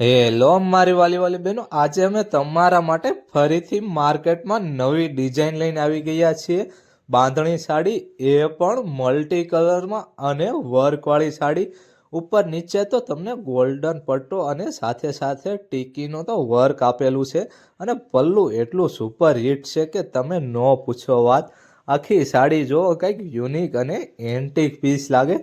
Hello, મારી વાલી વાલી બહેનો. આજે અમે તમારા માટે ફરીથી માર્કેટમાં નવી ડિઝાઇન લઈને આવી ગયા છીએ. બાંધણી સાડી, એ પણ મલ્ટી કલરમાં અને વર્કવાળી સાડી. ઉપર નીચે તો તમને ગોલ્ડન પટ્ટો અને સાથે સાથે ટીકીનો તો વર્ક આપેલું છે. અને પલ્લુ એટલું સુપર હિટ છે કે તમે ન પૂછો વાત. આખી સાડી જો કંઈક યુનિક અને એન્ટિક પીસ લાગે.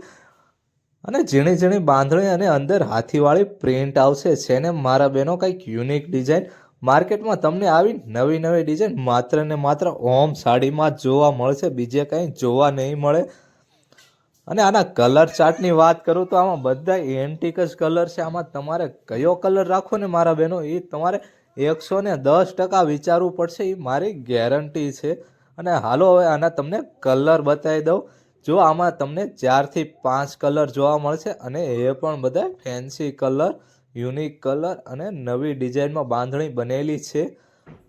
અને ઝીણી ઝીણી બાંધણી અને અંદર હાથીવાળી પ્રિન્ટ આવશે. છે ને મારા બહેનો કંઈક યુનિક ડિઝાઇન માર્કેટમાં તમને આવી નવી નવી ડિઝાઇન માત્ર ને માત્ર ઓમ સાડીમાં જ જોવા મળશે. બીજે કંઈ જોવા નહીં મળે. અને આના કલર ચાર્ટની વાત કરું તો આમાં બધા એન્ટિક જ કલર છે. આમાં તમારે કયો કલર રાખવો ને મારા બહેનો એ તમારે એકસો ને દસ ટકા વિચારવું પડશે. એ મારી ગેરંટી છે. અને હાલો હવે આના તમને કલર બતાવી દઉં. જો આમાં તમને ચારથી પાંચ કલર જોવા મળશે અને એ પણ બધા ફેન્સી કલર યુનિક કલર અને નવી ડિઝાઇનમાં બાંધણી બનેલી છે.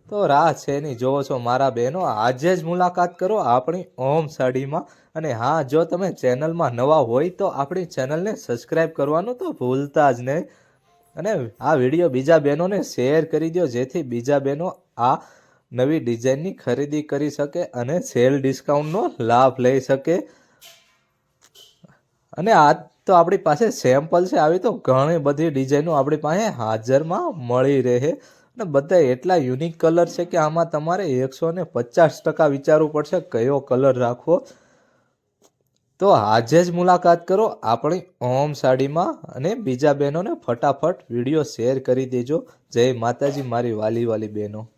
તો રાહ છે નહીં જોવો છો મારા બહેનો, આજે જ મુલાકાત કરો આપણી ઓમ સાડીમાં. અને હા, જો તમે ચેનલમાં નવા હોય તો આપણી ચેનલને સબસ્ક્રાઈબ કરવાનું તો ભૂલતા જ નહીં. અને આ વીડિયો બીજા બહેનોને શેર કરી દો જેથી બીજા બહેનો આ નવી ડિઝાઇનની ખરીદી કરી શકે અને સેલ ડિસ્કાઉન્ટનો લાભ લઈ શકે. અને આ તો આપણી પાસે સેમ્પલ છે, આવી તો ઘણી બધી ડિઝાઇનો આપણી પાસે હાજરમાં મળી રહે. અને બધા એટલા યુનિક કલર છે કે આમાં તમારે એકસો ને પચાસ ટકા વિચારવું પડશે કયો કલર રાખવો. તો આજે જ મુલાકાત કરો આપણી ઓમ સાડીમાં અને બીજા બહેનોને ફટાફટ વીડિયો શેર કરી દેજો. જય માતાજી, મારી વાલી વાલી બહેનો.